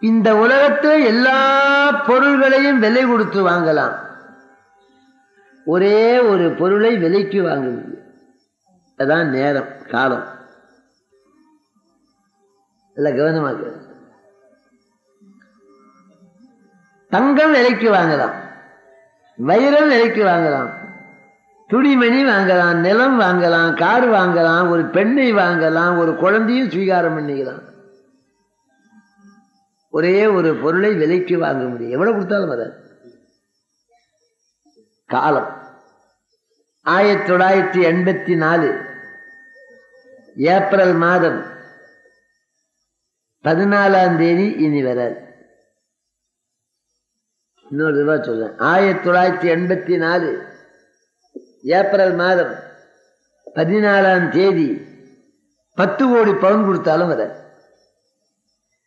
இந்த உலகத்தில் எல்லா பொருள்களையும் விலை கொடுத்து வாங்கலாம். ஒரே ஒரு பொருளை விலைக்கு வாங்க அதான் நேரம் காலம். இல்ல கவனமாக தங்கம் விலைக்கு வாங்கலாம். வைரம் விலைக்கு வாங்கலாம். துணிமணி வாங்கலாம் நிலம் வாங்கலாம் கார் வாங்கலாம் ஒரு பெண்ணை வாங்கலாம் ஒரு குழந்தையும் ஸ்வீகாரம் பண்ணிக்கலாம். ஒரே ஒரு பொருளை விலைக்கு வாங்க முடியும். எவ்வளவு கொடுத்தாலும் வராது காலம். ஆயிரத்தி தொள்ளாயிரத்தி எண்பத்தி நாலு. ஏப்ரல் மாதம் பதினாலாம் தேதி இனி வராது. இன்னொரு ரூபா சொல்றேன். ஆயிரத்தி தொள்ளாயிரத்தி எண்பத்தி நாலு. ஏப்ரல் மாதம் பதினாலாம் தேதி பத்து கோடி பவுன் கொடுத்தாலும் வராது.